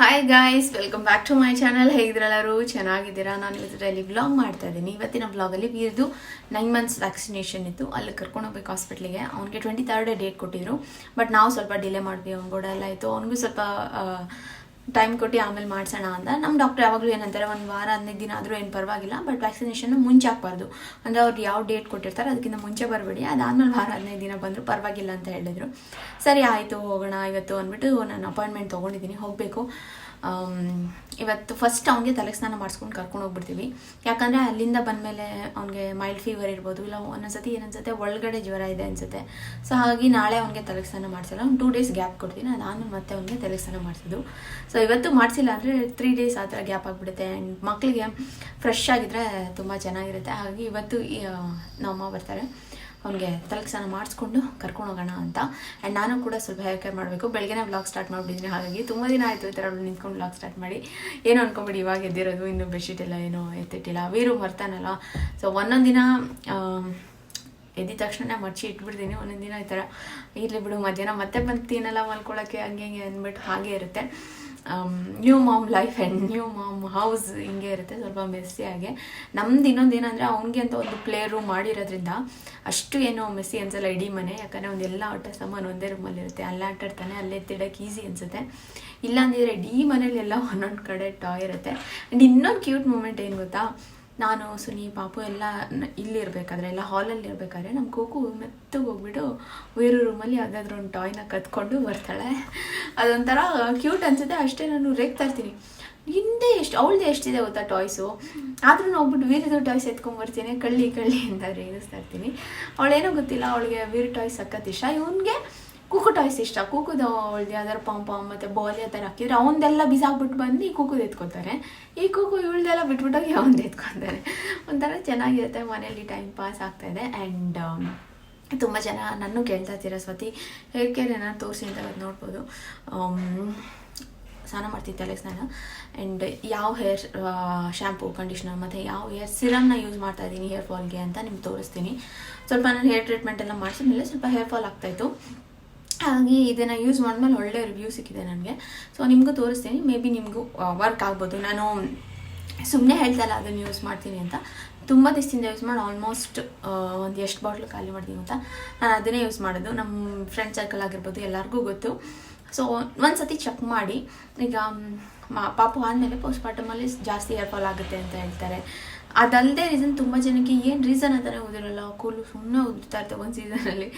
Hi guys welcome back to my channel ಹೇಗಿದ್ರಲ್ಲರೂ? ಚೆನ್ನಾಗಿದ್ದೀರಾ? ನಾನು ಇವತ್ತರಲ್ಲಿ vlog ಮಾಡ್ತಾ ಇದ್ದೀನಿ. ಇವತ್ತಿನ ವ್ಲಾಗಲ್ಲಿ ವೀರ್ದು ನೈನ್ ಮಂತ್ಸ್ ವ್ಯಾಕ್ಸಿನೇಷನ್ ಇತ್ತು. ಅಲ್ಲಿ ಕರ್ಕೊಂಡು ಹೋಗ್ಬೇಕು ಹಾಸ್ಪಿಟ್ಲಿಗೆ ಅವ್ನಿಗೆ ಟ್ವೆಂಟಿ ತರ್ಡ್ ಡೇಟ್ ಕೊಟ್ಟಿದ್ರು. ಬಟ್ ನಾವು ಸ್ವಲ್ಪ ಡಿಲೇ ಮಾಡಿದ್ವಿ ಅವ್ನು ಕೂಡ ಎಲ್ಲ ಆಯಿತು. ಅವ್ನಿಗೂ ಸ್ವಲ್ಪ ಟೈಮ್ ಕೊಟ್ಟು ಆಮೇಲೆ ಮಾಡ್ಸೋಣ ಅಂತ. ನಮ್ಮ ಡಾಕ್ಟರ್ ಯಾವಾಗಲೂ ಏನಂತಾರೆ, ಒಂದು ವಾರ, ಹದಿನೈದು ದಿನ ಆದರೂ ಏನು ಪರವಾಗಿಲ್ಲ ಬಟ್ ವ್ಯಾಕ್ಸಿನೇಷನ್ ಮುಂಚೆ ಹಾಕ್ಬಾರ್ದು. ಅಂದರೆ ಅವ್ರು ಯಾವ ಡೇಟ್ ಕೊಟ್ಟಿರ್ತಾರೆ, ಅದಕ್ಕಿಂತ ಮುಂಚೆ ಬರಬೇಡಿ. ಅದಾದಮೇಲೆ ವಾರ, ಹದಿನೈದು ದಿನ ಬಂದರೂ ಪರವಾಗಿಲ್ಲ ಅಂತ ಹೇಳಿದರು. ಸರಿ, ಆಯಿತು, ಹೋಗೋಣ ಇವತ್ತು ಅಂದ್ಬಿಟ್ಟು ನಾನು ಅಪಾಯಿಂಟ್ಮೆಂಟ್ ತೊಗೊಂಡಿದ್ದೀನಿ, ಹೋಗಬೇಕು. ಇವತ್ತು ಫಸ್ಟ್ ಅವನಿಗೆ ತಲೆ ಸ್ನಾನ ಮಾಡಿಸ್ಕೊಂಡು ಕರ್ಕೊಂಡು ಹೋಗ್ಬಿಡ್ತೀವಿ. ಯಾಕಂದರೆ ಅಲ್ಲಿಂದ ಬಂದಮೇಲೆ ಅವನಿಗೆ ಮೈಲ್ಡ್ ಫೀವರ್ ಇರ್ಬೋದು, ಇಲ್ಲ ಒಂದೊಂದ್ಸತಿ ಏನನ್ಸುತ್ತೆ ಒಳಗಡೆ ಜ್ವರ ಇದೆ ಅನಿಸುತ್ತೆ. ಸೊ ಹಾಗಾಗಿ ನಾಳೆ ಅವನಿಗೆ ತಲೆ ಸ್ನಾನ ಮಾಡಿಸಲ್ಲ. ಅವ್ನು ಟೂ ಡೇಸ್ ಗ್ಯಾಪ್ ಕೊಡ್ತೀನಿ. ನಾನು ಮತ್ತೆ ಅವನಿಗೆ ತಲೆ ಸ್ನಾನ ಮಾಡಿಸೋದು. ಸೊ ಇವತ್ತು ಮಾಡಿಸಿಲ್ಲ ಅಂದರೆ ತ್ರೀ ಡೇಸ್ ಆ ಥರ ಗ್ಯಾಪ್ ಆಗಿಬಿಡುತ್ತೆ. ಆ್ಯಂಡ್ ಮಕ್ಕಳಿಗೆ ಫ್ರೆಶ್ ಆಗಿದ್ರೆ ತುಂಬ ಚೆನ್ನಾಗಿರುತ್ತೆ. ಹಾಗಾಗಿ ಇವತ್ತು ನಮ್ಮ ಬರ್ತಾರೆ. ಅವ್ನಿಗೆ ತಲೆಗೆ ಸ್ನಾನ ಮಾಡಿಸ್ಕೊಂಡು ಕರ್ಕೊಂಡು ಹೋಗೋಣ ಅಂತ. ಆ್ಯಂಡ್ ನಾನು ಕೂಡ ಸ್ವಲ್ಪ ಹೇರ್ ಕೇರ್ ಮಾಡಬೇಕು, ಬೆಳಗ್ಗೆನೇ ಬ್ಲಾಗ್ ಸ್ಟಾರ್ಟ್ ಮಾಡಿಬಿಟ್ಟಿದ್ದೀನಿ. ಹಾಗಾಗಿ ತುಂಬ ದಿನ ಆಯಿತು ಈ ಥರ ನಿಂತ್ಕೊಂಡು ಬ್ಲಾಗ್ ಸ್ಟಾರ್ಟ್ ಮಾಡಿ. ಏನು ಅನ್ಕೊಂಬಿಡಿ, ಇವಾಗ ಎದ್ದಿರೋದು, ಇನ್ನು ಬೆಡ್ಶೀಟ್ ಎಲ್ಲ ಏನೋ ಎತ್ತಿಟ್ಟಿಲ್ಲ. ವೀರು ಬರ್ತಾನಲ್ಲ. ಸೊ ಒಂದೊಂದು ದಿನ ಎದ್ದ ಎದ್ದಿದ ತಕ್ಷಣ ಮಚ್ಚಿ ಇಟ್ಬಿಡ್ತೀನಿ. ಒಂದೊಂದು ದಿನ ಈ ಥರ, ಇರಲಿ ಬಿಡು, ಮಧ್ಯಾಹ್ನ ಮತ್ತೆ ಬಂತೀನಲ್ಲ ಮಲ್ಕೊಳ್ಳೋಕ್ಕೆ ಹಂಗೆ ಹಿಂಗೆ ಅಂದ್ಬಿಟ್ಟು ಹಾಗೆ ಇರುತ್ತೆ. New mom life and new mom house ಹಿಂಗೆ ಇರುತ್ತೆ, ಸ್ವಲ್ಪ ಮೆಸ್ಸಿ ಹಾಗೆ ನಮ್ದು ಇನ್ನೊಂದು ಏನಂದರೆ ಅವನಿಗೆ ಅಂತ ಒಂದು ಪ್ಲೇ ರೂಮ್ ಮಾಡಿರೋದ್ರಿಂದ ಅಷ್ಟು ಏನು ಮೆಸ್ಸಿ ಅನ್ಸಲ್ಲ ಇಡೀ ಮನೆ, ಯಾಕಂದರೆ ಒಂದೆಲ್ಲ ಆಟ ಸಾಮಾನು ಒಂದೇ ರೂಮಲ್ಲಿ ಇರುತ್ತೆ. ಅಲ್ಲೇ ಆಟಾಡ್ತಾನೆ, ಅಲ್ಲೇ ತಿಡೋಕೆ ಈಸಿ ಅನಿಸುತ್ತೆ. ಇಲ್ಲಾಂದಿದ್ರೆ ಇಡೀ ಮನೇಲಿ ಎಲ್ಲ ಒಂದೊಂದು ಕಡೆ ಟಾಯ್ ಇರುತ್ತೆ. ಆ್ಯಂಡ್ ಇನ್ನೊಂದು ಕ್ಯೂಟ್ ಮೂಮೆಂಟ್ ಏನು ಗೊತ್ತಾ? ನಾನು, ಸುನಿ ಪಾಪು ಎಲ್ಲ ಇಲ್ಲಿರ್ಬೇಕಾದ್ರೆ, ಎಲ್ಲ ಹಾಲಲ್ಲಿ ಇರಬೇಕಾದ್ರೆ ನಮ್ಮ ಕೂಕು ಮೆತ್ತಗೆ ಹೋಗ್ಬಿಟ್ಟು ಬೇರೆ ರೂಮಲ್ಲಿ ಯಾವುದಾದ್ರೂ ಒಂದು ಟಾಯ್ನ ಕತ್ಕೊಂಡು ಬರ್ತಾಳೆ. ಅದೊಂಥರ ಕ್ಯೂಟ್ ಅನ್ಸುತ್ತೆ. ಅಷ್ಟೇ ನಾನು ರೇಗ್ತಾ ಇರ್ತೀನಿ. ಹಿಂದೆ ಎಷ್ಟು ಅವಳದ್ದು ಎಷ್ಟಿದೆ ಗೊತ್ತಾ ಟಾಯ್ಸು ಆದ್ರೂ ಹೋಗ್ಬಿಟ್ಟು ವೀರದು ಟಾಯ್ಸ್ ಎತ್ಕೊಂಡ್ಬರ್ತೀನಿ ಕಳ್ಳಿ ಕಳ್ಳಿ ಅಂತ ರೇಗಿಸ್ತಾ ಇರ್ತೀನಿ. ಅವಳೇನೋ ಗೊತ್ತಿಲ್ಲ. ಅವಳಿಗೆ ವೀರ ಟಾಯ್ಸ್ ಸಖತ್ ಇಷ್ಟ. ಇವನಿಗೆ ಕೂಕು ಟಾಯ್ಸ್ ಇಷ್ಟ. ಕೂಕುದು ಅವಳದ್ದು ಯಾವ್ದಾರು ಪಾಮ್ ಮತ್ತು ಬಾಲ್ ಯಾವ ಥರ ಹಾಕಿದ್ರೆ ಅವನದೆಲ್ಲ ಬಿಸಾಕ್ಬಿಟ್ಟು ಬಂದು ಈ ಕೂಕುದು ಎತ್ಕೊತಾರೆ. ಈ ಕೂಕು ಇವಳ್ದೆಲ್ಲ ಬಿಟ್ಬಿಟ್ಟೋಗಿ ಅವನದು ಎತ್ಕೊತಾರೆ. ಒಂಥರ ಚೆನ್ನಾಗಿರುತ್ತೆ. ಮನೇಲಿ ಟೈಮ್ ಪಾಸ್ ಆಗ್ತಾಯಿದೆ ಆ್ಯಂಡ್ ತುಂಬ ಜನ ನಾನು ಕೇಳ್ತಾ ಇರ್ತೀರ ಸ್ವತಿ? ಹೇರ್ ಕೇರ್ ಏನಾದ್ರು ತೋರಿಸಿ ಅಂತ ನೋಡ್ಬೋದು. ಆಮ್, ಸ್ನಾನ ಮಾಡ್ತೀನಿ ತಲೆಗೆ ಸ್ನಾನ. ಆ್ಯಂಡ್ ಯಾವ ಹೇರ್ ಶ್ಯಾಂಪು ಕಂಡೀಷ್ನರ್ ಮತ್ತು ಯಾವ ಹೇರ್ ಸಿರಮ್ನ ಯೂಸ್ ಮಾಡ್ತಾ ಇದ್ದೀನಿ ಹೇರ್ ಫಾಲ್ಗೆ ಅಂತ ನಿಮ್ಗೆ ತೋರಿಸ್ತೀನಿ. ಸ್ವಲ್ಪ ನಾನು ಹೇರ್ ಟ್ರೀಟ್ಮೆಂಟ್ ಎಲ್ಲ ಮಾಡಿಸಿದ್ಮೇಲೆ ಸ್ವಲ್ಪ ಹೇರ್ ಫಾಲ್ ಆಗ್ತಾಯಿತ್ತು ಹಾಗಾಗಿ ಇದನ್ನು ಯೂಸ್ ಮಾಡಿದ್ಮೇಲೆ ಒಳ್ಳೆ ರಿವ್ಯೂ ಸಿಕ್ಕಿದೆ ನನಗೆ. ಸೊ ನಿಮಗೂ ತೋರಿಸ್ತೀನಿ. ಮೇ ಬಿ ನಿಮಗೂ ವರ್ಕ್ ಆಗ್ಬೋದು. ನಾನು ಸುಮ್ಮನೆ ಹೇಳ್ತಲ್ಲ, ಅದನ್ನು ಯೂಸ್ ಮಾಡ್ತೀನಿ ಅಂತ. ತುಂಬ ದಿವಸದಿಂದ ಯೂಸ್ ಮಾಡಿ ಆಲ್ಮೋಸ್ಟ್ ಒಂದು ಎಷ್ಟು ಬಾಟ್ಲು ಖಾಲಿ ಮಾಡ್ತೀನಿ ಅಂತ ನಾನು ಅದನ್ನೇ ಯೂಸ್ ಮಾಡೋದು. ನಮ್ಮ ಫ್ರೆಂಡ್ ಸರ್ಕಲ್ ಆಗಿರ್ಬೋದು, ಎಲ್ಲರಿಗೂ ಗೊತ್ತು. ಸೊ ಒಂದು ಸತಿ ಚೆಕ್ ಮಾಡಿ. ಈಗ ಪಾಪು ಆದಮೇಲೆ ಪೋಸ್ಟ್ಮಾರ್ಟಮಲ್ಲಿ ಜಾಸ್ತಿ ಏರ್ಫಾಲ್ ಫಾಲ್ ಆಗುತ್ತೆ ಅಂತ ಹೇಳ್ತಾರೆ. ಅದಲ್ಲದೆ ರೀಸನ್ ತುಂಬ ಜನಕ್ಕೆ ಏನು ರೀಸನ್ ಅಂತಾನೆ ಓದಿರಲ್ಲ. ಕೂಲು ಸುಮ್ಮನೆ ಓದ್ತಾ ಇರ್ತವೆ ಒಂದು ಸೀಸನಲ್ಲಿ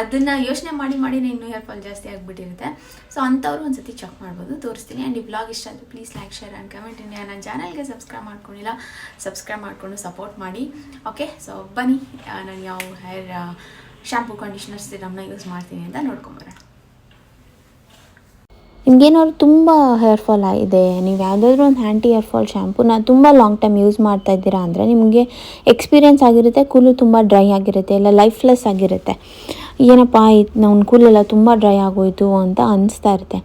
ಅದನ್ನು ಯೋಚನೆ ಮಾಡಿ ಮಾಡಿನೇ ಇನ್ನೂ ಹೇರ್ ಫಾಲ್ ಜಾಸ್ತಿ ಆಗಿಬಿಟ್ಟಿರುತ್ತೆ. ಸೊ ಅಂಥವ್ರು ಒಂದು ಸತಿ ಚೆಕ್ ಮಾಡ್ಬೋದು, ತೋರಿಸ್ತೀನಿ. ಆ್ಯಂಡ್ ಈ ಬ್ಲಾಗ್ ಇಷ್ಟ ಆದರೆ please like share and comment India ನನ್ನ ಚಾನಲ್ಗೆ ಸಬ್ಸ್ಕ್ರೈಬ್ ಮಾಡ್ಕೊಂಡಿಲ್ಲ ಸಬ್ಸ್ಕ್ರೈಬ್ ಮಾಡಿಕೊಂಡು ಸಪೋರ್ಟ್ ಮಾಡಿ. ಓಕೆ ಸೊ ಬನ್ನಿ. ನಾನು ಯಾವ ಹೇರ್ ಶ್ಯಾಂಪು ಕಂಡೀಷ್ನರ್ ಸಿರಮ್ನ ಯೂಸ್ ಮಾಡ್ತೀನಿ ಅಂತ ನೋಡ್ಕೊಂಬರೋಣ ನಿಮ್ಗೇನಾದ್ರು ತುಂಬ ಹೇರ್ ಫಾಲ್ ಆಗಿದೆ, ನೀವು ಯಾವುದಾದ್ರೂ ಒಂದು ಹ್ಯಾಂಟಿ ಹೇರ್ ಫಾಲ್ ಶ್ಯಾಂಪೂನ ತುಂಬ ಲಾಂಗ್ ಟೈಮ್ ಯೂಸ್ ಮಾಡ್ತಾ ಇದ್ದೀರಾ ಅಂದರೆ ನಿಮಗೆ ಎಕ್ಸ್ಪೀರಿಯನ್ಸ್ ಆಗಿರುತ್ತೆ ಕೂಲು ತುಂಬ ಡ್ರೈ ಆಗಿರುತ್ತೆ ಇಲ್ಲ ಲೈಫ್ಲೆಸ್ ಆಗಿರುತ್ತೆ. ಏನಪ್ಪ ನಮ್ಮ ಕೂಲೆಲ್ಲ ತುಂಬ ಡ್ರೈ ಆಗೋಯ್ತು ಅಂತ ಅನಿಸ್ತಾ ಇರುತ್ತೆ.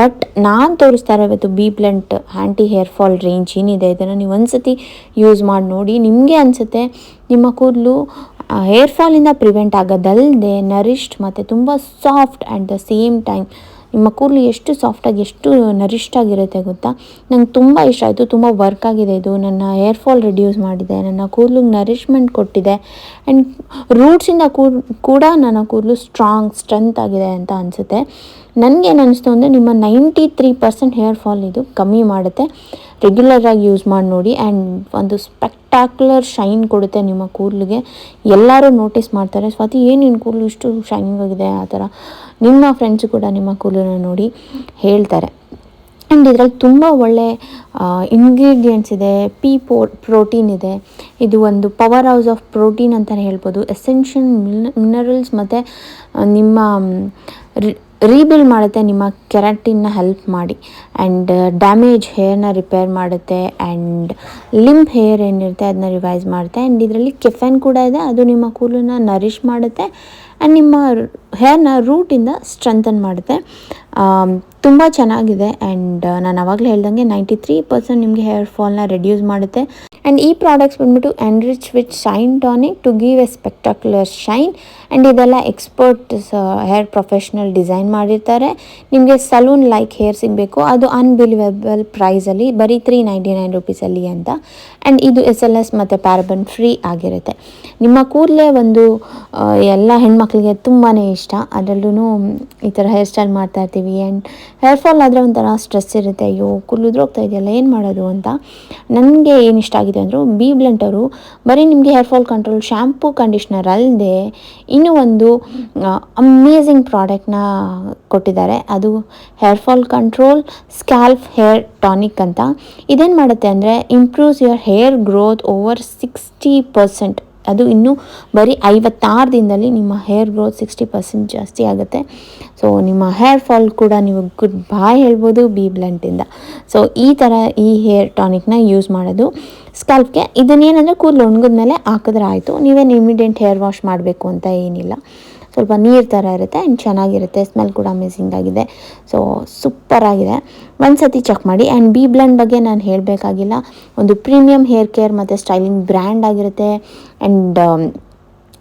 ಬಟ್ ನಾನು ತೋರಿಸ್ತಾ ಇರೋದು B blunt anti hair fall range ಏನಿದೆ, ಇದನ್ನು ನೀವು ಒಂದ್ಸತಿ ಯೂಸ್ ಮಾಡಿ ನೋಡಿ. ನಿಮಗೆ ಅನಿಸುತ್ತೆ, ನಿಮ್ಮ ಕೂದಲು ಹೇರ್ ಫಾಲಿಂದ ಪ್ರಿವೆಂಟ್ ಆಗೋದಲ್ಲದೆ ನರಿಷ್ಡ್ ಮತ್ತು ತುಂಬ soft at the same time ನಿಮ್ಮ ಕೂದಲು ಎಷ್ಟು ಸಾಫ್ಟಾಗಿ, ಎಷ್ಟು ನರಿಷ್ಟ್ ಆಗಿರುತ್ತೆ ಗೊತ್ತಾ? ನಂಗೆ ತುಂಬ ಇಷ್ಟ ಆಯಿತು, ತುಂಬ ವರ್ಕ್ ಆಗಿದೆ ಇದು. ನನ್ನ ಹೇರ್ ಫಾಲ್ ರಿಡ್ಯೂಸ್ ಮಾಡಿದೆ, ನನ್ನ ಕೂದಲಿಗೆ ನರಿಷ್ಮೆಂಟ್ ಕೊಟ್ಟಿದೆ. ಆ್ಯಂಡ್ ರೂಟ್ಸಿಂದ ಕೂಡ ನನ್ನ ಕೂದಲು ಸ್ಟ್ರಾಂಗ್ ಸ್ಟ್ರೆಂತ್ ಆಗಿದೆ ಅಂತ ಅನಿಸುತ್ತೆ. ನನಗೇನು ಅನಿಸ್ತು ಅಂದರೆ, ನಿಮ್ಮ ninety three percent hair fall ಇದು ಕಮ್ಮಿ ಮಾಡುತ್ತೆ. ರೆಗ್ಯುಲರಾಗಿ ಯೂಸ್ ಮಾಡಿ ನೋಡಿ ಆ್ಯಂಡ್ ಒಂದು ಸ್ಪೆಕ್ಟಾಕ್ಯುಲರ್ ಶೈನ್ ಕೊಡುತ್ತೆ ನಿಮ್ಮ ಕೂದಲಿಗೆ. ಎಲ್ಲರೂ ನೋಟಿಸ್ ಮಾಡ್ತಾರೆ, ಸ್ವಾತಿ, ಏನು ನಿನ್ನ ಕೂದಲು ಇಷ್ಟು ಶೈನಿಂಗ್ ಆಗಿದೆ? ಆ ಥರ. ನಿಮ್ಮ ಫ್ರೆಂಡ್ಸ್ ಕೂಡ ನಿಮ್ಮ ಕೂದಲನ್ನ ನೋಡಿ ಹೇಳ್ತಾರೆ. ಆ್ಯಂಡ್ ಇದರಲ್ಲಿ ತುಂಬ ಒಳ್ಳೆ ಇಂಗ್ರೀಡಿಯೆಂಟ್ಸ್ ಇದೆ ಪಿ ಪೋ ಪ್ರೋಟೀನ್ ಇದೆ. ಇದು ಒಂದು ಪವರ್ ಹೌಸ್ ಆಫ್ ಪ್ರೋಟೀನ್ ಅಂತಲೇ ಹೇಳ್ಬೋದು. ಎಸೆನ್ಷಿಯಲ್ ಮಿನರಲ್ಸ್ ಮತ್ತು ನಿಮ್ಮ ರೀಬಿಲ್ಡ್ ಮಾಡುತ್ತೆ, ನಿಮ್ಮ ಕೆರಾಟಿನ್ನ ಹೆಲ್ಪ್ ಮಾಡಿ. ಆ್ಯಂಡ್ ಡ್ಯಾಮೇಜ್ ಹೇರ್ನ ರಿಪೇರ್ ಮಾಡುತ್ತೆ ಆ್ಯಂಡ್ ಲಿಂಬ್ ಹೇರ್ ಏನಿರುತ್ತೆ ಅದನ್ನ ರಿವೈಸ್ ಮಾಡುತ್ತೆ. ಆ್ಯಂಡ್ ಇದರಲ್ಲಿ ಕೆಫೆನ್ ಕೂಡ ಇದೆ, ಅದು ನಿಮ್ಮ ಕೂಲನ್ನು ನರಿಷ್ ಮಾಡುತ್ತೆ ಆ್ಯಂಡ್ ನಿಮ್ಮ ಹೇರ್ನ ರೂಟಿಂದ ಸ್ಟ್ರೆಂಥನ್ ಮಾಡುತ್ತೆ. ತುಂಬ ಚೆನ್ನಾಗಿದೆ ಆ್ಯಂಡ್ ನಾನು ಆವಾಗಲೇ ಹೇಳ್ದಂಗೆ ನೈಂಟಿ ತ್ರೀ ಪರ್ಸೆಂಟ್ ನಿಮಗೆ ಹೇರ್ ಫಾಲ್ನ ರೆಡ್ಯೂಸ್ ಮಾಡುತ್ತೆ. ಆ್ಯಂಡ್ ಈ ಪ್ರಾಡಕ್ಟ್ಸ್ ಬಂದ್ಬಿಟ್ಟು enrich with shine tonic to give a spectacular shine and ಇದೆಲ್ಲ ಎಕ್ಸ್ಪರ್ಟ್ ಹೇರ್ ಪ್ರೊಫೆಷ್ನಲ್ ಡಿಸೈನ್ ಮಾಡಿರ್ತಾರೆ. ನಿಮಗೆ ಸಲೂನ್ ಲೈಕ್ ಹೇರ್ ಸಿಗಬೇಕು. ಅದು ಅನ್ಬಿಲಿವೇಬಲ್ ಪ್ರೈಸಲ್ಲಿ ಬರೀ ತ್ರೀ ನೈಂಟಿ ನೈನ್ ರುಪೀಸಲ್ಲಿ ಅಂತ. ಆ್ಯಂಡ್ ಇದು ಎಸ್ ಎಲ್ ಎಸ್ ಮತ್ತು ಪ್ಯಾರಬನ್ ಫ್ರೀ ಆಗಿರುತ್ತೆ. ನಿಮ್ಮ ಕೂದಲೇ ಒಂದು ಆ, ಎಲ್ಲ ಹೆಣ್ಮಕ್ಳಿಗೆ ತುಂಬಾ ಇಷ್ಟ. ಅದರಲ್ಲೂ ಈ ಥರ ಹೇರ್ ಸ್ಟೈಲ್ ಮಾಡ್ತಾ ಇರ್ತೀವಿ. ಆ್ಯಂಡ್ ಹೇರ್ ಫಾಲ್ ಆದರೆ ಒಂಥರ ಸ್ಟ್ರೆಸ್ ಇರುತ್ತೆ. ಅಯ್ಯೋ ಕೂದಲು ಹೋಗ್ತಾ ಇದೆಯಲ್ಲ ಏನು ಮಾಡೋದು ಅಂತ. ನನಗೆ ಏನು ಇಷ್ಟ ಆಗಿದೆ ಅಂದರು ಬಿ ಬ್ಲೆಂಟ್ ಅವರು, ಬರೀ ನಿಮಗೆ hair fall control shampoo conditioner ಅಲ್ಲದೆ ಇನ್ನೂ ಒಂದು ಅಮೇಝಿಂಗ್ ಪ್ರಾಡಕ್ಟ್ನ ಕೊಟ್ಟಿದ್ದಾರೆ. ಅದು hair fall control scalp hair tonic ಅಂತ. ಇದೇನು ಮಾಡುತ್ತೆ ಅಂದರೆ improves your hair growth over sixty percent ಅದು ಇನ್ನೂ ಬರೀ ಐವತ್ತಾರು ದಿನದಲ್ಲಿ ನಿಮ್ಮ ಹೇರ್ ಗ್ರೋತ್ ಸಿಕ್ಸ್ಟಿ ಪರ್ಸೆಂಟ್ ಜಾಸ್ತಿ ಆಗುತ್ತೆ. ಸೊ ನಿಮ್ಮ ಹೇರ್ ಫಾಲ್ ಕೂಡ ನೀವು ಗುಡ್ ಬಾಯ್ ಹೇಳ್ಬೋದು ಬಿ ಬ್ಲೆಂಟಿಂದ ಸೊ ಈ ಥರ ಈ ಹೇರ್ ಟಾನಿಕ್ನ ಯೂಸ್ ಮಾಡೋದು. ಸ್ಕಲ್ಪ್ಗೆ ಇದನ್ನೇನಂದರೆ ಕೂದಲು ಒಣಗಿದ್ಮೇಲೆ ಹಾಕಿದ್ರೆ ಆಯಿತು ನೀವೇನು ಇಮಿಡಿಯೇಟ್ ಹೇರ್ ವಾಶ್ ಮಾಡಬೇಕು ಅಂತ ಏನಿಲ್ಲ. ಸ್ವಲ್ಪ ನೀರು ಥರ ಇರುತ್ತೆ ಆ್ಯಂಡ್ ಚೆನ್ನಾಗಿರುತ್ತೆ. ಸ್ಮೆಲ್ ಕೂಡ ಅಮೇಝಿಂಗ್ ಆಗಿದೆ. ಸೊ ಸೂಪರ್ ಆಗಿದೆ. ಒಂದು ಸತಿ ಚೆಕ್ ಮಾಡಿ. ಆ್ಯಂಡ್ ಬಿ ಬ್ಲ್ಯಾಂಡ್ ಬಗ್ಗೆ ನಾನು ಹೇಳಬೇಕಾಗಿಲ್ಲ. ಒಂದು ಪ್ರೀಮಿಯಮ್ ಹೇರ್ ಕೇರ್ ಮತ್ತು ಸ್ಟೈಲಿಂಗ್ ಬ್ರ್ಯಾಂಡ್ ಆಗಿರುತ್ತೆ. ಆ್ಯಂಡ್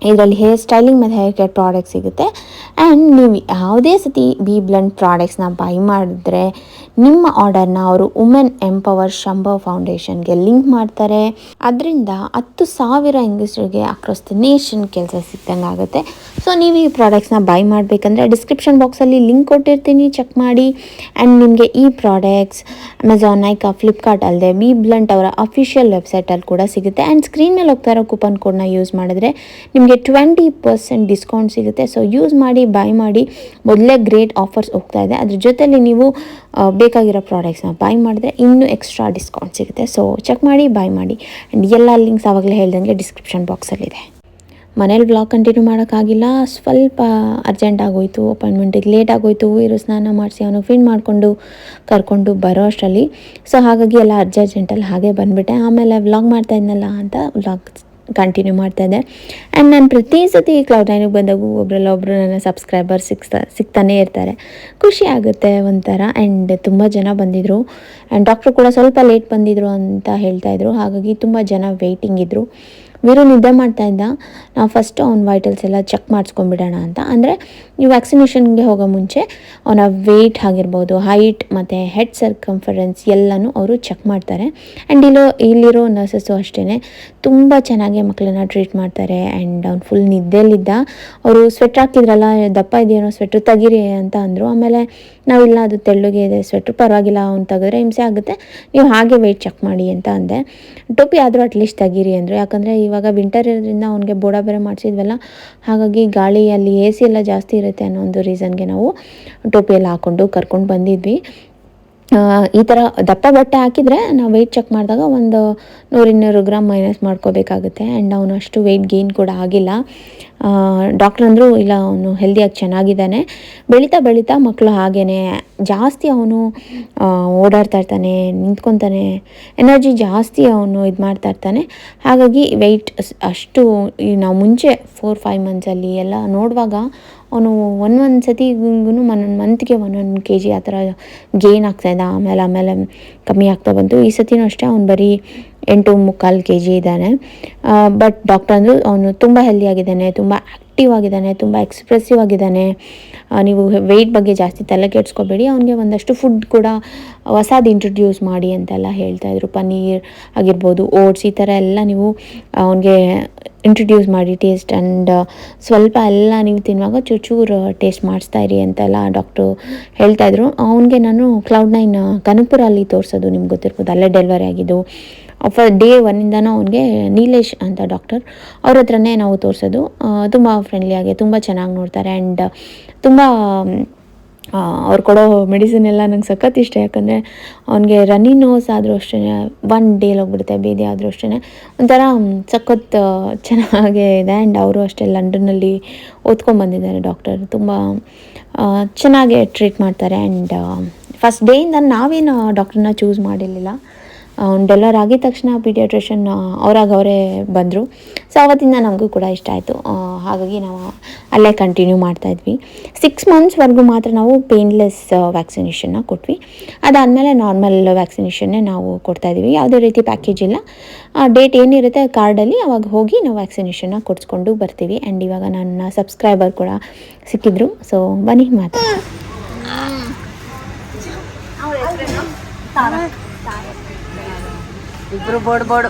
ಇದರಲ್ಲಿ ಹೇರ್ ಸ್ಟೈಲಿಂಗ್ ಮತ್ತು ಹೇರ್ ಕೇರ್ ಪ್ರಾಡಕ್ಟ್ ಸಿಗುತ್ತೆ. ಆ್ಯಂಡ್ ನೀವು ಯಾವುದೇ ಸತಿ ಬಿ ಬ್ಲೆಂಡ್ ಪ್ರಾಡಕ್ಟ್ಸ್ನ ಬೈ ಮಾಡಿದ್ರೆ ನಿಮ್ಮ ಆರ್ಡರ್ನ ಅವರು ವುಮೆನ್ ಎಂಪವರ್ ಶಂಭವ್ ಫೌಂಡೇಶನ್ಗೆ ಲಿಂಕ್ ಮಾಡ್ತಾರೆ. ಅದರಿಂದ ಹತ್ತು ಸಾವಿರ ಹೆಂಗಸರಿಗೆ ಅಕ್ರಾಸ್ ದ ನೇಷನ್ ಕೆಲಸ ಸಿಕ್ಕಂಗೆ ಆಗುತ್ತೆ. ಸೊ ನೀವು ಈ ಪ್ರಾಡಕ್ಟ್ಸ್ನ ಬೈ ಮಾಡಬೇಕಂದ್ರೆ ಡಿಸ್ಕ್ರಿಪ್ಷನ್ ಬಾಕ್ಸಲ್ಲಿ ಲಿಂಕ್ ಕೊಟ್ಟಿರ್ತೀನಿ ಚೆಕ್ ಮಾಡಿ. ಆ್ಯಂಡ್ ನಿಮಗೆ ಈ ಪ್ರಾಡಕ್ಟ್ಸ್ ಅಮೆಝಾನ್ ನೈಕಾ ಫ್ಲಿಪ್ಕಾರ್ಟ್ ಅಲ್ಲದೆ ಬಿ ಬ್ಲಂಟ್ ಅವರ ಅಫಿಷಿಯಲ್ ವೆಬ್ಸೈಟಲ್ಲಿ ಕೂಡ ಸಿಗುತ್ತೆ. ಆ್ಯಂಡ್ ಸ್ಕ್ರೀನ್ ಮೇಲೆ ಹೋಗ್ತಾ ಇರೋ ಕೂಪನ್ ಕೋಡ್ನ ಯೂಸ್ ಮಾಡಿದ್ರೆ ನಿಮಗೆ ಟ್ವೆಂಟಿ ಪರ್ಸೆಂಟ್ ಡಿಸ್ಕೌಂಟ್ ಸಿಗುತ್ತೆ. ಸೊ ಯೂಸ್ ಮಾಡಿ ಬೈ ಮಾಡಿ, ಮೊದಲೇ ಗ್ರೇಟ್ ಆಫರ್ಸ್ ಹೋಗ್ತಾ ಇದೆ. ಅದ್ರ ಜೊತೆಯಲ್ಲಿ ನೀವು ಬೇಕಾಗಿರೋ ಪ್ರಾಡಕ್ಟ್ಸ್ನ ಬೈ ಮಾಡಿದ್ರೆ ಇನ್ನೂ ಎಕ್ಸ್ಟ್ರಾ ಡಿಸ್ಕೌಂಟ್ ಸಿಗುತ್ತೆ. ಸೊ ಚೆಕ್ ಮಾಡಿ ಬೈ ಮಾಡಿ. ಆ್ಯಂಡ್ ಎಲ್ಲ ಲಿಂಕ್ಸ್ ಆವಾಗಲೇ ಹೇಳ್ದಂಗೆ ಡಿಸ್ಕ್ರಿಪ್ಷನ್ ಬಾಕ್ಸಲ್ಲಿದೆ ಮನೇಲಿ ಬ್ಲಾಗ್ ಕಂಟಿನ್ಯೂ ಮಾಡೋಕ್ಕಾಗಿಲ್ಲ. ಸ್ವಲ್ಪ ಅರ್ಜೆಂಟ್ ಆಗೋಯ್ತು ಅಪಾಯಿಂಟ್ಮೆಂಟಿಗೆ ಲೇಟ್ ಆಗೋಯ್ತು. ಇರೋ ಸ್ನಾನ ಮಾಡಿಸಿ ಅವನು ಫಿನ್ ಮಾಡಿಕೊಂಡು, ಕರ್ಕೊಂಡು ಬರೋ ಅಷ್ಟರಲ್ಲಿ. ಸೊ ಹಾಗಾಗಿ ಎಲ್ಲ ಅರ್ಜೆ ಅರ್ಜೆಂಟಲ್ಲಿ ಹಾಗೆ ಬಂದುಬಿಟ್ಟೆ. ಆಮೇಲೆ ವ್ಲಾಗ್ ಮಾಡ್ತಾ ಇದ್ನಲ್ಲ ಅಂತ ವ್ಲಾಗ್ ಕಂಟಿನ್ಯೂ ಮಾಡ್ತಾ ಇದೆ ಆ್ಯಂಡ್ ನಾನು ಪ್ರತಿ ಸತಿ ಕ್ಲೌಡ್ ನೈನಿಗೆ ಬಂದಾಗೂ ಒಬ್ಬರಲ್ಲ ಒಬ್ಬರು ನನ್ನ ಸಬ್ಸ್ಕ್ರೈಬರ್ ಸಿಗ್ತಾ ಸಿಗ್ತಾನೇ ಇರ್ತಾರೆ. ಖುಷಿ ಆಗುತ್ತೆ ಒಂಥರ ಆ್ಯಂಡ್ ತುಂಬ ಜನ ಬಂದಿದ್ದರು ಆ್ಯಂಡ್ ಡಾಕ್ಟ್ರು ಕೂಡ ಸ್ವಲ್ಪ ಲೇಟ್ ಬಂದಿದ್ರು ಅಂತ ಹೇಳ್ತಾಯಿದ್ರು ಹಾಗಾಗಿ ತುಂಬ ಜನ ವೆಯ್ಟಿಂಗ್ ಇದ್ದರು ವೀರು ನಿದ್ದೆ ಮಾಡ್ತಾ ಇದ್ದ, ನಾವು ಫಸ್ಟ್ ಅವ್ನ ವೈಟಲ್ಸ್ ಎಲ್ಲ ಚೆಕ್ ಮಾಡಿಸ್ಕೊಂಡ್ಬಿಡೋಣ ಅಂತ. ಅಂದರೆ ನೀವು ವ್ಯಾಕ್ಸಿನೇಷನ್ಗೆ ಹೋಗೋ ಮುಂಚೆ ಅವನ ವೆಯ್ಟ್ ಆಗಿರ್ಬೋದು ಹೈಟ್ ಮತ್ತು ಹೆಡ್ ಸರ್ಕಂಫರೆನ್ಸ್ ಎಲ್ಲನೂ ಅವರು ಚೆಕ್ ಮಾಡ್ತಾರೆ. ಆ್ಯಂಡ್ ಇಲ್ಲೋ, ಇಲ್ಲಿರೋ ನರ್ಸಸ್ಸು ಅಷ್ಟೇ ತುಂಬ ಚೆನ್ನಾಗಿ ಮಕ್ಕಳನ್ನ ಟ್ರೀಟ್ ಮಾಡ್ತಾರೆ. ಆ್ಯಂಡ್ ಅವ್ನು ಫುಲ್ ನಿದ್ದೆಯಲ್ಲಿದ್ದ. ಅವರು ಸ್ವೆಟ್ರ್ ಹಾಕಿದ್ರಲ್ಲ, ದಪ್ಪ ಇದೆಯೇನೋ ಸ್ವೆಟ್ರ್ ತೆಗೀರಿ ಅಂತ ಅಂದರು. ಆಮೇಲೆ ನಾವಿಲ್ಲ ಅದು ತೆಳ್ಳಗೆ ಇದೆ ಸ್ವೆಟ್ರ್ ಪರವಾಗಿಲ್ಲ, ಅವ್ನು ತೆಗೆದ್ರೆ ಹಿಂಸೆ ಆಗುತ್ತೆ. ನೀವು ಹಾಗೆ ವೆಯ್ಟ್ ಚೆಕ್ ಮಾಡಿ ಅಂತ ಅಂದೆ. ಟೋಪಿ ಆದರೂ ಅಟ್ಲೀಸ್ಟ್ ತೆಗೀರಿ ಅಂದರು. ಯಾಕಂದರೆ ಇವಾಗ ವಿಂಟರ್ ಇರೋದ್ರಿಂದ ಅವನಿಗೆ ಬೋಡ ಬೇರೆ ಮಾಡಿಸಿದ್ವಲ್ಲ, ಹಾಗಾಗಿ ಗಾಳಿ ಅಲ್ಲಿ ಎ ಸಿ ಎಲ್ಲ ಜಾಸ್ತಿ ಇರುತ್ತೆ ಅನ್ನೋ ಒಂದು ರೀಸನ್ಗೆ ನಾವು ಟೋಪಿ ಎಲ್ಲ ಹಾಕ್ಕೊಂಡು ಕರ್ಕೊಂಡು ಬಂದಿದ್ವಿ. ಈ ಥರ ದಪ್ಪ ಬಟ್ಟೆ ಹಾಕಿದರೆ ನಾವು ವೆಯ್ಟ್ ಚೆಕ್ ಮಾಡಿದಾಗ ಒಂದು ನೂರು ಇನ್ನೂರು ಗ್ರಾಮ್ ಮೈನಸ್ ಮಾಡ್ಕೋಬೇಕಾಗುತ್ತೆ. ಆ್ಯಂಡ್ ಅವನು ಅಷ್ಟು ವೆಯ್ಟ್ ಗೇನ್ ಕೂಡ ಆಗಿಲ್ಲ. ಡಾಕ್ಟ್ರ್ ಅಂದರು ಇಲ್ಲ, ಅವನು ಹೆಲ್ದಿಯಾಗಿ ಚೆನ್ನಾಗಿದ್ದಾನೆ. ಬೆಳೀತಾ ಬೆಳೀತಾ ಮಕ್ಕಳು ಹಾಗೇ ಜಾಸ್ತಿ ಅವನು ಓಡಾಡ್ತಾ ಇರ್ತಾನೆ, ನಿಂತ್ಕೊತಾನೆ. ಎನರ್ಜಿ ಜಾಸ್ತಿ ಅವನು ಇದು ಮಾಡ್ತಾ ಇರ್ತಾನೆ. ಹಾಗಾಗಿ ವೆಯ್ಟ್ ಅಷ್ಟು ನಾವು ಮುಂಚೆ ಫೋರ್ ಫೈವ್ ಮಂತ್ಸಲ್ಲಿ ಎಲ್ಲ ನೋಡುವಾಗ ಅವನು ಒಂದೊಂದು ಸತಿಗೂ ಒಂದೊಂದು ಮಂತ್ಗೆ ಒಂದೊಂದು ಕೆ ಜಿ ಆ ಥರ ಗೇನ್ ಆಗ್ತಾಯಿದ್ದ ಆಮೇಲೆ ಆಮೇಲೆ ಕಮ್ಮಿ ಆಗ್ತಾ ಬಂತು. ಈ ಸತಿನೂ ಅಷ್ಟೇ, ಅವ್ನು ಬರೀ ಎಂಟು ಮುಕ್ಕಾಲು ಕೆ ಜಿ ಇದ್ದಾನೆ ಬಟ್ ಡಾಕ್ಟರ್ ಅಂದರು ಅವನು ತುಂಬ ಹೆಲ್ದಿಯಾಗಿದ್ದಾನೆ ತುಂಬ ಆ್ಯಕ್ಟಿವ್ ಆಗಿದ್ದಾನೆ, ತುಂಬ ಎಕ್ಸ್ಪ್ರೆಸಿವ್ ಆಗಿದ್ದಾನೆ. ನೀವು ವೆಯ್ಟ್ ಬಗ್ಗೆ ಜಾಸ್ತಿ ತಲೆ ಕೆಡ್ಸ್ಕೋಬೇಡಿ. ಅವನಿಗೆ ಒಂದಷ್ಟು ಫುಡ್ ಕೂಡ ಹೊಸದು ಇಂಟ್ರೊಡ್ಯೂಸ್ ಮಾಡಿ ಅಂತೆಲ್ಲ ಹೇಳ್ತಾಯಿದ್ರು ಪನ್ನೀರ್ ಆಗಿರ್ಬೋದು ಓಟ್ಸ್ ಈ ಥರ ಎಲ್ಲ ನೀವು ಅವನಿಗೆ ಇಂಟ್ರೊಡ್ಯೂಸ್ ಮಾಡಿ ಟೇಸ್ಟ್ ಆ್ಯಂಡ್ ಸ್ವಲ್ಪ ಎಲ್ಲ ನೀವು ತಿನ್ನುವಾಗ ಚೂರು ಟೇಸ್ಟ್ ಮಾಡಿಸ್ತಾ ಇರಿ ಅಂತೆಲ್ಲ ಡಾಕ್ಟ್ರು ಹೇಳ್ತಾಯಿದ್ರು ಅವನಿಗೆ ನಾನು ಕ್ಲೌಡ್ ನೈನ್ ಕನಕಪುರಲ್ಲಿ ತೋರಿಸೋದು ನಿಮ್ಗೆ ಗೊತ್ತಿರ್ಬೋದು. ಅಲ್ಲೇ ಡೆಲಿವರಿ ಆಗಿದ್ದು. ಫ ಡೇ ಒನ್ನಿಂದನೂ ಅವನಿಗೆ ನೀಲೇಶ್ ಅಂತ ಡಾಕ್ಟರ್ ಅವ್ರ ಹತ್ರನೇ ನಾವು ತೋರಿಸೋದು. ತುಂಬ ಫ್ರೆಂಡ್ಲಿಯಾಗಿ ತುಂಬ ಚೆನ್ನಾಗಿ ನೋಡ್ತಾರೆ ಆ್ಯಂಡ್ ತುಂಬ ಅವ್ರು ಕೊಡೋ ಮೆಡಿಸಿನ್ ಎಲ್ಲ ನಂಗೆ ಸಖತ್ ಇಷ್ಟ. ಯಾಕಂದರೆ ಅವನಿಗೆ ರನ್ನಿ ನೋಸ್ ಆದರೂ ಅಷ್ಟೇ ಒನ್ ಡೇಲಿ ಹೋಗ್ಬಿಡುತ್ತೆ, ಬೇದಿ ಆದರೂ ಅಷ್ಟೇ ಒಂಥರ ಸಖತ್ ಚೆನ್ನಾಗೇ ಇದೆ ಆ್ಯಂಡ್ ಅವರು ಅಷ್ಟೇ ಲಂಡನ್ನಲ್ಲಿ ಓದ್ಕೊಂಡ್ಬಂದಿದ್ದಾರೆ ಡಾಕ್ಟರ್ ತುಂಬ ಚೆನ್ನಾಗೆ ಟ್ರೀಟ್ ಮಾಡ್ತಾರೆ ಆ್ಯಂಡ್ ಫಸ್ಟ್ ಡೇಯಿಂದ ನಾವೇನು ಡಾಕ್ಟ್ರನ್ನ ಚೂಸ್ ಮಾಡಿರಲಿಲ್ಲ. ಅವ್ನು ಡೆಲ್ಲರ್ ಆಗಿದ ತಕ್ಷಣ ಪೀಡಿಯಾಟ್ರಿಷನ್ ಅವ್ರಾಗ ಅವರೇ ಬಂದರು. ಸೊ ಅವತ್ತಿಂದ ನಮಗೂ ಕೂಡ ಇಷ್ಟ ಆಯಿತು. ಹಾಗಾಗಿ ನಾವು ಅಲ್ಲೇ ಕಂಟಿನ್ಯೂ ಮಾಡ್ತಾಯಿದ್ವಿ ಸಿಕ್ಸ್ ಮಂತ್ಸ್ವರೆಗೂ ಮಾತ್ರ ನಾವು ಪೇನ್ಲೆಸ್ ವ್ಯಾಕ್ಸಿನೇಷನ್ನ ಕೊಟ್ವಿ. ಅದಾದಮೇಲೆ ನಾರ್ಮಲ್ ವ್ಯಾಕ್ಸಿನೇಷನ್ನೇ ನಾವು ಕೊಡ್ತಾಯಿದ್ವಿ ಯಾವುದೇ ರೀತಿ ಪ್ಯಾಕೇಜ್ ಇಲ್ಲ. ಡೇಟ್ ಏನಿರುತ್ತೆ ಕಾರ್ಡಲ್ಲಿ ಅವಾಗ ಹೋಗಿ ನಾವು ವ್ಯಾಕ್ಸಿನೇಷನ್ನ ಕೊಡಿಸ್ಕೊಂಡು ಬರ್ತೀವಿ. ಆ್ಯಂಡ್ ಇವಾಗ ನನ್ನ ಸಬ್ಸ್ಕ್ರೈಬರ್ ಕೂಡ ಸಿಕ್ಕಿದ್ರು. ಸೊ ಬನ್ನಿ ಮಾತು ಇಬ್ರು ಬೋಡ್ ಬೋರ್ಡ್.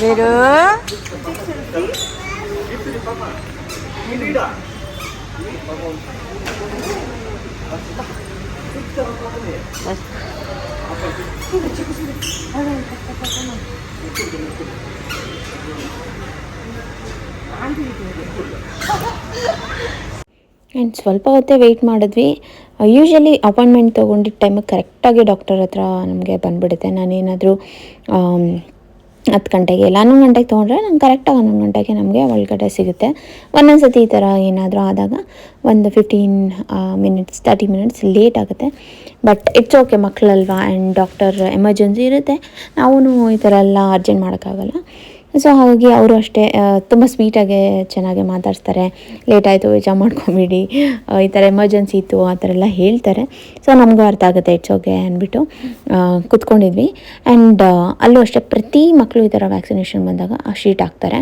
ವೀರು ಆ್ಯಂಡ್ ಸ್ವಲ್ಪ ಹೊತ್ತೇ ವೆಯ್ಟ್ ಮಾಡಿದ್ವಿ. ಯೂಶ್ವಲಿ ಅಪಾಯಿಂಟ್ಮೆಂಟ್ ತೊಗೊಂಡಿದ್ದ ಟೈಮಿಗೆ ಕರೆಕ್ಟಾಗಿ ಡಾಕ್ಟರ್ ಹತ್ರ ನಮಗೆ ಬಂದುಬಿಡುತ್ತೆ. ನಾನೇನಾದರೂ ಹತ್ತು ಗಂಟೆಗೆ ಇಲ್ಲ, ಹನ್ನೊಂದು ಗಂಟೆಗೆ ತೊಗೊಂಡ್ರೆ ನಂಗೆ ಕರೆಕ್ಟಾಗಿ ಹನ್ನೊಂದು ಗಂಟೆಗೆ ನಮಗೆ ಒಳಗಡೆ ಸಿಗುತ್ತೆ. ಒಂದೊಂದು ಸತಿ ಈ ಥರ ಏನಾದರೂ ಆದಾಗ ಒಂದು fifteen minutes thirty minutes late ಆಗುತ್ತೆ. ಬಟ್ ಇಟ್ಸ್ ಓಕೆ ಮಕ್ಕಳಲ್ವಾ ಆ್ಯಂಡ್ ಡಾಕ್ಟರ್ ಎಮರ್ಜೆನ್ಸಿ ಇರುತ್ತೆ. ನಾವು ಈ ಥರ ಎಲ್ಲ ಅರ್ಜೆಂಟ್ ಮಾಡೋಕ್ಕಾಗಲ್ಲ. ಸೊ ಹಾಗಾಗಿ ಅವರು ಅಷ್ಟೇ ತುಂಬ ಸ್ವೀಟಾಗೆ ಚೆನ್ನಾಗಿ ಮಾತಾಡ್ಸ್ತಾರೆ. ಲೇಟ್ ಆಯಿತು ಬೇಜಾರು ಮಾಡ್ಕೊಂಬಿಡಿ. ಈ ಥರ ಎಮರ್ಜೆನ್ಸಿ ಇತ್ತು, ಆ ಥರ ಎಲ್ಲ ಹೇಳ್ತಾರೆ. ಸೊ ನಮಗೂ ಅರ್ಥ ಆಗುತ್ತೆ ಇಟ್ಸ್ ಓಕೆ ಅಂದ್ಬಿಟ್ಟು ಕುತ್ಕೊಂಡಿದ್ವಿ. ಆ್ಯಂಡ್ ಅಲ್ಲೂ ಅಷ್ಟೇ ಪ್ರತಿ ಮಕ್ಕಳು ಈ ಥರ ವ್ಯಾಕ್ಸಿನೇಷನ್ ಬಂದಾಗ, ಆ, ಶೀಟ್ ಹಾಕ್ತಾರೆ.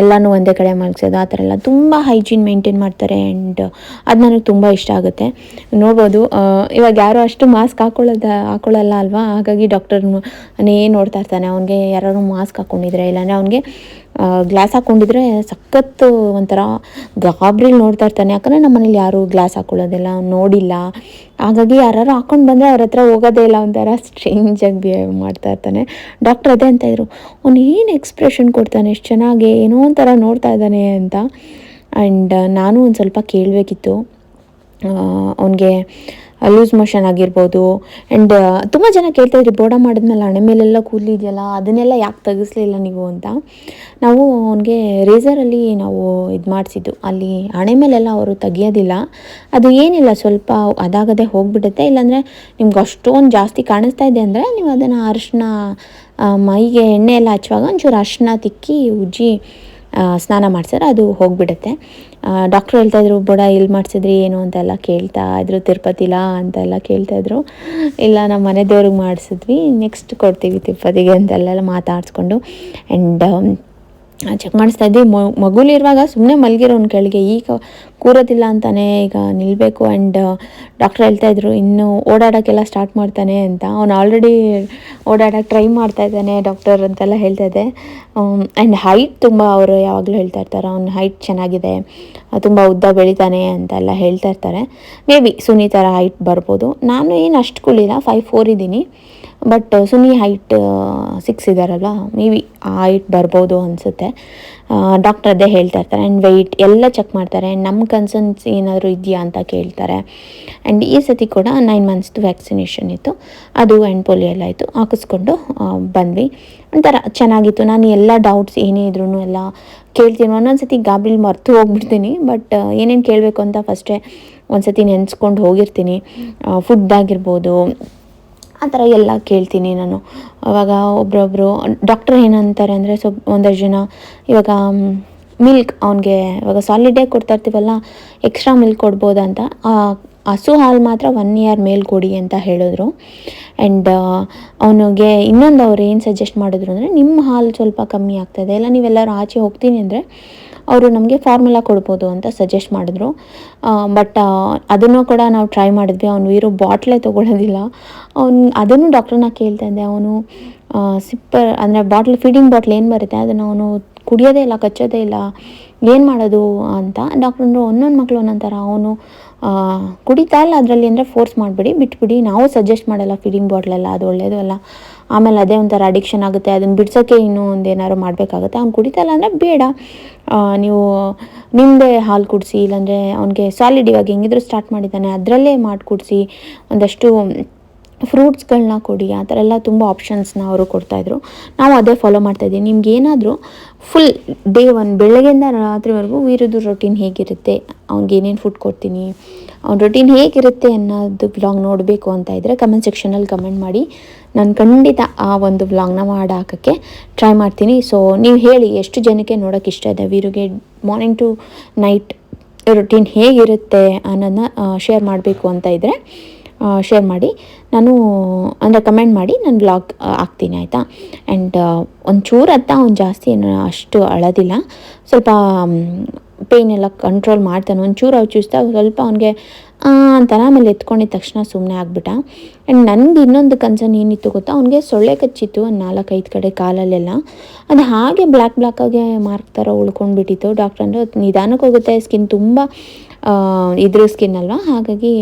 ಎಲ್ಲನೂ ಒಂದೇ ಕಡೆ ಮಲಗಿಸೋದು ಆ ಥರ ಎಲ್ಲ. ತುಂಬ ಹೈಜೀನ್ ಮೇಂಟೈನ್ ಮಾಡ್ತಾರೆ ಆ್ಯಂಡ್ ಅದು ನನಗೆ ತುಂಬ ಇಷ್ಟ ಆಗುತ್ತೆ. ನೋಡ್ಬೋದು ಇವಾಗ ಯಾರು ಅಷ್ಟು ಮಾಸ್ಕ್ ಹಾಕೊಳ್ಳೋದ, ಹಾಕೊಳ್ಳಲ್ಲ ಅಲ್ವಾ? ಹಾಗಾಗಿ ಡಾಕ್ಟರ್ನೇ ನೋಡ್ತಾ ಇರ್ತಾನೆ? ಅವ್ನಿಗೆ ಯಾರು ಮಾಸ್ಕ್ ಹಾಕ್ಕೊಂಡಿದ್ರೆ ಇಲ್ಲಾಂದರೆ ಅವ್ನಿಗೆ ಗ್ಲಾಸ್ ಹಾಕ್ಕೊಂಡಿದ್ರೆ ಸಖತ್ತು ಒಂಥರ ಗಾಬ್ರಿಲಿ ನೋಡ್ತಾ ಇರ್ತಾನೆ. ಯಾಕಂದರೆ ನಮ್ಮ ಮನೇಲಿ ಯಾರು ಗ್ಲಾಸ್ ಹಾಕ್ಕೊಳ್ಳೋದಿಲ್ಲ ನೋಡಿಲ್ಲ. ಹಾಗಾಗಿ ಯಾರು ಹಾಕ್ಕೊಂಡು ಬಂದರೆ ಅವ್ರ ಹತ್ರ ಹೋಗೋದೇ ಇಲ್ಲ, ಒಂಥರ ಸ್ಟ್ರೇಂಜಾಗಿ ಬಿಹೇವ್ ಮಾಡ್ತಾ ಇರ್ತಾನೆ. ಡಾಕ್ಟರ್ ಅದೇ ಅಂತ ಇದ್ರು, ಅವ್ನು ಏನು ಎಕ್ಸ್ಪ್ರೆಷನ್ ಕೊಡ್ತಾನೆ ಎಷ್ಟು ಚೆನ್ನಾಗಿ, ಏನೋ ಒಂಥರ ನೋಡ್ತಾ ಇದ್ದಾನೆ ಅಂತ. ಆ್ಯಂಡ್ ನಾನು ಒಂದು ಸ್ವಲ್ಪ ಕೇಳಬೇಕಿತ್ತು. ಅವನಿಗೆ ಲೂಸ್ ಮೋಷನ್ ಆಗಿರ್ಬೋದು. ಆ್ಯಂಡ್ ತುಂಬ ಜನ ಕೇಳ್ತಾ ಇದ್ರಿ, ಬೋಡ ಮಾಡಿದ್ಮೇಲೆ ಹಣೆ ಮೇಲೆಲ್ಲ ಕೂದಲಿದೆಯಲ್ಲ ಅದನ್ನೆಲ್ಲ ಯಾಕೆ ತೆಗಿಸ್ಲಿಲ್ಲ ನೀವು? ಅಂತ. ನಾವು ಅವನಿಗೆ ರೇಸರಲ್ಲಿ ನಾವು ಇದು ಮಾಡಿಸಿದ್ದು. ಅಲ್ಲಿ ಹಣೆ ಮೇಲೆಲ್ಲ ಅವರು ತೆಗಿಯೋದಿಲ್ಲ. ಅದು ಏನಿಲ್ಲ, ಸ್ವಲ್ಪ ಅದಾಗದೆ ಹೋಗ್ಬಿಡುತ್ತೆ. ಇಲ್ಲಾಂದರೆ ನಿಮ್ಗೆ ಅಷ್ಟೊಂದು ಜಾಸ್ತಿ ಕಾಣಿಸ್ತಾ ಇದೆ ಅಂದರೆ ನೀವು ಅದನ್ನು ಅರಿಶಿನ ಮೈಗೆ ಎಣ್ಣೆ ಎಲ್ಲ ಹಚ್ಚುವಾಗ ಒಂಚೂರು ಅರಿಶಿನ ತಿಕ್ಕಿ ಉಜ್ಜಿ ಸ್ನಾನ ಮಾಡಿಸಿದ್ರೆ ಅದು ಹೋಗಿಬಿಡುತ್ತೆ. ಡಾಕ್ಟ್ರು ಹೇಳ್ತಾಯಿದ್ರು ಇಲ್ಲಿ ಎಲ್ಲಿ ಮಾಡಿಸಿದ್ರಿ, ಏನು? ಅಂತೆಲ್ಲ ಕೇಳ್ತಾ ಇದ್ರು ತಿರುಪತಿಲಾ ಅಂತೆಲ್ಲ ಕೇಳ್ತಾ ಇದ್ರು. ಇಲ್ಲ ನಮ್ಮ ಮನೆ ದೇವ್ರಿಗೆ ಮಾಡಿಸಿದ್ವಿ. ನೆಕ್ಸ್ಟ್ ಕೊಡ್ತೀವಿ ತಿರುಪತಿಗೆ ಅಂತೆಲ್ಲ ಮಾತಾಡಿಸ್ಕೊಂಡು ಆ್ಯಂಡ್ ಚೆಕ್ ಮಾಡಿಸ್ತಾ ಇದ್ವಿ. ಮಗುಲಿರುವಾಗ ಸುಮ್ಮನೆ ಮಲಗಿರೋನ್ ಕೆಳಗೆ. ಈಗ ಕೂರೋದಿಲ್ಲ ಅಂತಾನೆ ಈಗ ನಿಲ್ಲಬೇಕು ಆ್ಯಂಡ್ ಡಾಕ್ಟ್ರ್ ಹೇಳ್ತಾ ಇದ್ರು, ಇನ್ನು ಓಡಾಡೋಕ್ಕೆಲ್ಲ ಸ್ಟಾರ್ಟ್ ಮಾಡ್ತಾನೆ ಅಂತ. ಅವ್ನು ಆಲ್ರೆಡಿ ಓಡಾಡೋಕ್ಕೆ ಟ್ರೈ ಮಾಡ್ತಾ ಇದ್ದಾನೆ ಡಾಕ್ಟರ್ ಅಂತೆಲ್ಲ ಹೇಳ್ತಾ ಇದೆ ಆ್ಯಂಡ್ ಹೈಟ್ ತುಂಬ ಅವರು ಯಾವಾಗಲೂ ಹೇಳ್ತಾ ಇರ್ತಾರೆ. ಅವ್ನ ಹೈಟ್ ಚೆನ್ನಾಗಿದೆ ತುಂಬ ಉದ್ದ ಬೆಳಿತಾನೆ ಅಂತೆಲ್ಲ ಹೇಳ್ತಾ ಇರ್ತಾರೆ. ಮೇ ಬಿ ಸುನಿ ಥರ ಹೈಟ್ ಬರ್ಬೋದು. ನಾನು ಏನು ಅಷ್ಟು ಕುಳಿಲ್ಲ ಫೈವ್ ಫೋರ್ ಇದ್ದೀನಿ. ಬಟ್ ಸುನಿ ಹೈಟ್ ಸಿಕ್ಸ್ ಇದ್ದಾರಲ್ವ ಮೇ ಬಿ ಆ ಹೈಟ್ ಬರ್ಬೋದು ಅನಿಸುತ್ತೆ. ಡಾಕ್ಟರ್ ಹೇಳ್ತಾ ಇರ್ತಾರೆ. ಆ್ಯಂಡ್ ವೆಯ್ಟ್ ಎಲ್ಲ ಚೆಕ್ ಮಾಡ್ತಾರೆ. ನಮ್ಮ ಕನ್ಸರ್ನ್ಸ್ ಏನಾದರೂ ಇದೆಯಾ ಅಂತ ಕೇಳ್ತಾರೆ. ಆ್ಯಂಡ್ ಈ ಸತಿ ಕೂಡ ನೈನ್ ಮಂತ್ಸ್ದು ವ್ಯಾಕ್ಸಿನೇಷನ್ ಇತ್ತು. ಅದು ಆ್ಯಂಡ್ ಪೋಲಿಯೋ ಎಲ್ಲ ಇತ್ತು ಹಾಕಿಸ್ಕೊಂಡು ಬಂದ್ವಿ. ಒಂಥರ ಚೆನ್ನಾಗಿತ್ತು. ನಾನು ಎಲ್ಲ ಡೌಟ್ಸ್ ಏನೇ ಇದ್ರೂ ಎಲ್ಲ ಕೇಳ್ತೀನಿ. ಒಂದೊಂದು ಸತಿ ಗಾಬ್ರಿಲಿ ಮರೆತು ಹೋಗ್ಬಿಡ್ತೀನಿ. ಬಟ್ ಏನೇನು ಕೇಳಬೇಕು ಅಂತ ಫಸ್ಟೇ ಒಂದು ಸತಿ ನೆನೆಸ್ಕೊಂಡು ಹೋಗಿರ್ತೀನಿ. ಫುಡ್ ಆಗಿರ್ಬೋದು ಆ ಥರ ಎಲ್ಲ ಕೇಳ್ತೀನಿ ನಾನು. ಅವಾಗ ಒಬ್ರೊಬ್ಬರು ಡಾಕ್ಟ್ರ್ ಏನಂತಾರೆ ಅಂದರೆ ಸೊ ಒಂದಷ್ಟು ಜನ ಇವಾಗ ಮಿಲ್ಕ್ ಅವನಿಗೆ ಇವಾಗ ಸಾಲಿಡೇ ಕೊಡ್ತಾ ಇರ್ತೀವಲ್ಲ ಎಕ್ಸ್ಟ್ರಾ ಮಿಲ್ಕ್ ಕೊಡ್ಬೋದಂತ ಆ, ಹಸು ಹಾಲು ಮಾತ್ರ ಒನ್ ಇಯರ್ ಮೇಲೆ ಕೊಡಿ ಅಂತ ಹೇಳಿದ್ರು. ಆ್ಯಂಡ್ ಅವನಿಗೆ ಇನ್ನೊಂದು ಅವ್ರು ಏನು ಸಜೆಸ್ಟ್ ಮಾಡಿದ್ರು ಅಂದರೆ ನಿಮ್ಮ ಹಾಲು ಸ್ವಲ್ಪ ಕಮ್ಮಿ ಆಗ್ತದೆ ಇಲ್ಲ ನೀವೆಲ್ಲರೂ ಆಚೆ ಹೋಗ್ತೀನಿ ಅಂದರೆ ಅವರು ನಮಗೆ ಫಾರ್ಮುಲಾ ಕೊಡ್ಬೋದು ಅಂತ ಸಜೆಸ್ಟ್ ಮಾಡಿದ್ರು. ಬಟ್ ಅದನ್ನು ಕೂಡ ನಾವು ಟ್ರೈ ಮಾಡಿದ್ವಿ. ಅವನು ಇರೋ ಬಾಟ್ಲೇ ತೊಗೊಳೋದಿಲ್ಲ. ಅವನು, ಅದನ್ನು ಡಾಕ್ಟ್ರನ್ನ ಕೇಳ್ತಾ ಇದ್ದೆ. ಅವನು ಸಿಪ್ಪರ್ ಅಂದರೆ ಬಾಟ್ಲ್ ಫೀಡಿಂಗ್ ಬಾಟ್ಲ್ ಏನು ಬರುತ್ತೆ ಅದನ್ನು ಅವನು ಕುಡಿಯೋದೇ ಇಲ್ಲ, ಕಚ್ಚೋದೇ ಇಲ್ಲ. ಏನು ಮಾಡೋದು ಅಂತ ಡಾಕ್ಟ್ರಂದ್ರು ಒಂದೊಂದು ಮಕ್ಕಳು ಒಂದೊಂದು ಥರ ಅವನು ಕುಡಿತಾ ಇಲ್ಲ ಅದರಲ್ಲಿ ಅಂದರೆ ಫೋರ್ಸ್ ಮಾಡಿಬಿಡಿ, ಬಿಟ್ಬಿಡಿ. ನಾವು ಸಜೆಸ್ಟ್ ಮಾಡಲ್ಲ ಫೀಡಿಂಗ್ ಬಾಟ್ಲೆಲ್ಲ ಅದು ಒಳ್ಳೆಯದು ಅಲ್ಲ. ಆಮೇಲೆ ಅದೇ ಒಂಥರ ಅಡಿಕ್ಷನ್ ಆಗುತ್ತೆ. ಅದನ್ನು ಬಿಡ್ಸೋಕ್ಕೆ ಇನ್ನೂ ಒಂದು ಏನಾದ್ರು ಮಾಡಬೇಕಾಗುತ್ತೆ. ಅವ್ನು ಕುಡಿತಾ ಇಲ್ಲ ಅಂದರೆ ಬೇಡ. ನೀವು ನಿಮ್ಮದೇ ಹಾಲು ಕುಡಿಸಿ, ಇಲ್ಲಾಂದರೆ ಅವನಿಗೆ ಸಾಲಿಡ್ ಇವಾಗ ಹೆಂಗಿದ್ರು ಸ್ಟಾರ್ಟ್ ಮಾಡಿದ್ದಾನೆ, ಅದರಲ್ಲೇ ಮಾಡಿ ಕುಡಿಸಿ, ಒಂದಷ್ಟು ಫ್ರೂಟ್ಸ್ಗಳನ್ನ ಕೊಡಿ, ಆ ಥರ ಎಲ್ಲ ತುಂಬ ಆಪ್ಷನ್ಸ್ನ ಅವರು ಕೊಡ್ತಾಯಿದ್ರು ನಾವು ಅದೇ ಫಾಲೋ ಮಾಡ್ತಾಯಿದ್ದೀವಿ ನಿಮ್ಗೆ ಏನಾದರೂ ಫುಲ್ ಡೇ ಒನ್ ಬೆಳಗ್ಗೆಯಿಂದ ರಾತ್ರಿವರೆಗೂ ವೀರದ್ದು ರೊಟೀನ್ ಹೇಗಿರುತ್ತೆ? ಅವ್ನಿಗೆ ಏನೇನು ಫುಡ್ ಕೊಡ್ತೀನಿ? ಅವ್ನ ರೊಟೀನ್ ಹೇಗಿರುತ್ತೆ ಅನ್ನೋದು ವ್ಲಾಗ್ ನೋಡಬೇಕು ಅಂತ ಇದ್ದರೆ ಕಮೆಂಟ್ ಸೆಕ್ಷನಲ್ಲಿ ಕಮೆಂಟ್ ಮಾಡಿ. ನಾನು ಖಂಡಿತ ಆ ಒಂದು ವ್ಲಾಗ್ನ ಮಾಡಾಕೋಕ್ಕೆ ಟ್ರೈ ಮಾಡ್ತೀನಿ. ಸೊ ನೀವು ಹೇಳಿ ಎಷ್ಟು ಜನಕ್ಕೆ ನೋಡೋಕ್ಕೆ ಇಷ್ಟ ಇದೆ? ವೀರುಗೆ ಮಾರ್ನಿಂಗ್ ಟು ನೈಟ್ ರೊಟೀನ್ ಹೇಗಿರುತ್ತೆ ಅನ್ನೋದನ್ನ ಶೇರ್ ಮಾಡಬೇಕು ಅಂತ ಇದ್ದರೆ ಶೇರ್ ಮಾಡಿ. ನಾನು, ಅಂದರೆ ಕಮೆಂಟ್ ಮಾಡಿ ನಾನು ವ್ಲಾಗ್ ಹಾಕ್ತೀನಿ ಆಯಿತಾ? ಆ್ಯಂಡ್ ಒಂಚೂರು ಅತ್ತ ಅವ್ನು ಜಾಸ್ತಿ ಏನು ಅಷ್ಟು ಅಳೋದಿಲ್ಲ. ಸ್ವಲ್ಪ ಪೇಯ್ನೆಲ್ಲ ಕಂಟ್ರೋಲ್ ಮಾಡ್ತಾನೆ. ಒಂಚೂರು ಅವ್ರು ಚೂಸ್ತಾ ಸ್ವಲ್ಪ ಅವನಿಗೆ ಅಂತಾನೆ ಆಮೇಲೆ ಎತ್ಕೊಂಡಿದ್ದ ತಕ್ಷಣ ಸುಮ್ಮನೆ ಆಗ್ಬಿಟ್ಟ. ಆ್ಯಂಡ್ ನನಗೆ ಇನ್ನೊಂದು ಕನ್ಸರ್ನ್ ಏನಿತ್ತು ಗೊತ್ತಾ? ಅವ್ನಿಗೆ ಸೊಳ್ಳೆ ಕಚ್ಚಿತ್ತು ಒಂದು ನಾಲ್ಕೈದು ಕಡೆ ಕಾಲಲ್ಲೆಲ್ಲ. ಅದು ಹಾಗೆ ಬ್ಲ್ಯಾಕ್ ಬ್ಲ್ಯಾಕಾಗೆ ಮಾರ್ಕ್ ಥರ ಉಳ್ಕೊಂಡ್ಬಿಟ್ಟಿತ್ತು. ಡಾಕ್ಟ್ರ್ ಅಂದರೆ ನಿಧಾನಕ್ಕೆ ಹೋಗುತ್ತೆ. ಸ್ಕಿನ್ ತುಂಬ ಇದ್ರ ಸ್ಕಿನ್ ಅಲ್ವಾ? ಹಾಗಾಗಿ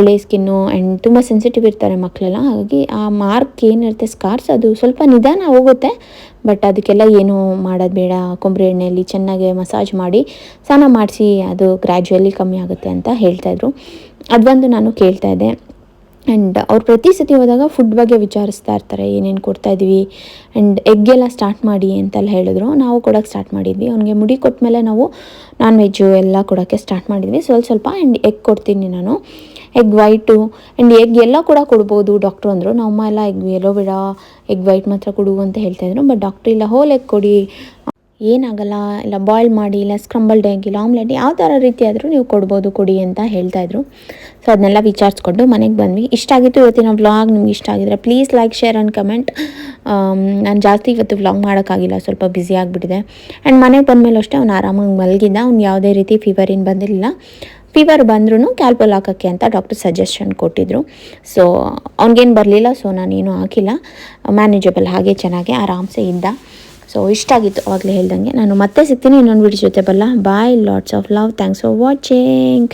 ಎಳೆ ಸ್ಕಿನ್ನು ಆ್ಯಂಡ್ ತುಂಬ ಸೆನ್ಸಿಟಿವ್ ಇರ್ತಾರೆ ಮಕ್ಕಳೆಲ್ಲ ಹಾಗಾಗಿ ಆ ಮಾರ್ಕ್ ಏನಿರುತ್ತೆ ಸ್ಕಾರ್ಸ್ ಅದು ಸ್ವಲ್ಪ ನಿಧಾನ ಹೋಗುತ್ತೆ. ಬಟ್ ಅದಕ್ಕೆಲ್ಲ ಏನು ಮಾಡೋದು ಬೇಡ. ಕೊಬ್ಬರಿ ಎಣ್ಣೆಯಲ್ಲಿ ಚೆನ್ನಾಗಿ ಮಸಾಜ್ ಮಾಡಿ, ಸ್ನಾನ ಮಾಡಿಸಿ ಅದು ಗ್ರ್ಯಾಜುವಲಿ ಕಮ್ಮಿ ಆಗುತ್ತೆ ಅಂತ ಹೇಳ್ತಾಯಿದ್ರು ಅದೊಂದು ನಾನು ಕೇಳ್ತಾ ಇದ್ದೆ. ಆ್ಯಂಡ್ ಅವ್ರು ಪ್ರತಿ ಸತಿ ಹೋದಾಗ ಫುಡ್ ಬಗ್ಗೆ ವಿಚಾರಿಸ್ತಾ ಇರ್ತಾರೆ, ಏನೇನು ಕೊಡ್ತಾ ಇದ್ವಿ ಆ್ಯಂಡ್ ಎಗ್ಗೆಲ್ಲ ಸ್ಟಾರ್ಟ್ ಮಾಡಿ ಅಂತೆಲ್ಲ ಹೇಳಿದ್ರು. ನಾವು ಕೊಡೋಕ್ಕೆ ಸ್ಟಾರ್ಟ್ ಮಾಡಿದ್ವಿ. ಅವ್ನಿಗೆ ಮುಡಿ ಕೊಟ್ಮೇಲೆ ನಾವು ನಾನ್ ವೆಜ್ಜು ಎಲ್ಲ ಕೊಡೋಕ್ಕೆ ಸ್ಟಾರ್ಟ್ ಮಾಡಿದ್ವಿ. ಸ್ವಲ್ಪ ಸ್ವಲ್ಪ ಆ್ಯಂಡ್ ಎಗ್ ಕೊಡ್ತೀನಿ ನಾನು. ಎಗ್ ವೈಟು ಆ್ಯಂಡ್ ಎಗ್ ಎಲ್ಲ ಕೂಡ ಕೊಡ್ಬೋದು ಡಾಕ್ಟ್ರು ಅಂದರು. ನಮ್ಮ ಎಲ್ಲ ಎಗ್ ಎಲ್ಲೋ ಬೇಡ ಎಗ್ ವೈಟ್ ಮಾತ್ರ ಕೊಡು ಅಂತ ಹೇಳ್ತಾಯಿದ್ರು ಬಟ್ ಡಾಕ್ಟ್ರ್ ಇಲ್ಲ ಹೋಲ್ ಎಗ್ ಕೊಡಿ. ಏನಾಗಲ್ಲ, ಇಲ್ಲ ಬಾಯ್ಲ್ ಮಾಡಿ, ಇಲ್ಲ ಸ್ಕ್ರಂಬಲ್ಡ್ ಎಗ್ ಇಲ್ಲ ಆಮ್ಲೆಟ್ ಯಾವ ಥರ ರೀತಿ ಆದರೂ ನೀವು ಕೊಡ್ಬೋದು, ಕೊಡಿ ಅಂತ ಹೇಳ್ತಾಯಿದ್ರು ಸೊ ಅದನ್ನೆಲ್ಲ ವಿಚಾರಿಸ್ಕೊಂಡು ಮನೆಗೆ ಬಂದ್ವಿ. ಇಷ್ಟ ಆಗಿತ್ತು ಇವತ್ತಿನ ವ್ಲಾಗ್ ನಿಮ್ಗೆ ಇಷ್ಟ ಆಗಿದ್ರೆ please like share and comment ನಾನು ಜಾಸ್ತಿ ಇವತ್ತು ವ್ಲಾಗ್ ಮಾಡೋಕ್ಕಾಗಿಲ್ಲ, ಸ್ವಲ್ಪ ಬ್ಯುಸಿ ಆಗಿಬಿಟ್ಟಿದೆ. ಆ್ಯಂಡ್ ಮನೆಗೆ ಬಂದಮೇಲೆ ಅಷ್ಟೇ ಅವ್ನು ಆರಾಮಾಗಿ ಮಲಗಿದ್ದ ಅವ್ನು ಯಾವುದೇ ರೀತಿ ಫೀವರ್ ಏನು ಬಂದಿರಲಿಲ್ಲ. ಫೀವರ್ ಬಂದ್ರೂ ಕ್ಯಾಲ್ಪಲ್ ಹಾಕೋಕ್ಕೆ ಅಂತ ಡಾಕ್ಟರ್ ಸಜೆಷನ್ ಕೊಟ್ಟಿದ್ರು. ಸೊ ಅವ್ನಿಗೇನು ಬರಲಿಲ್ಲ ಸೊ ನಾನೇನು ಹಾಕಿಲ್ಲ. ಮ್ಯಾನೇಜಬಲ್ ಹಾಗೆ ಚೆನ್ನಾಗಿ ಆರಾಮ್ಸೆ ಇದ್ದ. ಸೊ ಇಷ್ಟ ಆಗಿತ್ತು ಆಗಲೇ ಹೇಳ್ದಂಗೆ. ನಾನು ಮತ್ತೆ ಸಿಗ್ತೀನಿ ಇನ್ನೊಂದು ವಿಡಿಯೋ ಜೊತೆ. ಬಲ್ಲ. Bye lots of love thanks for watching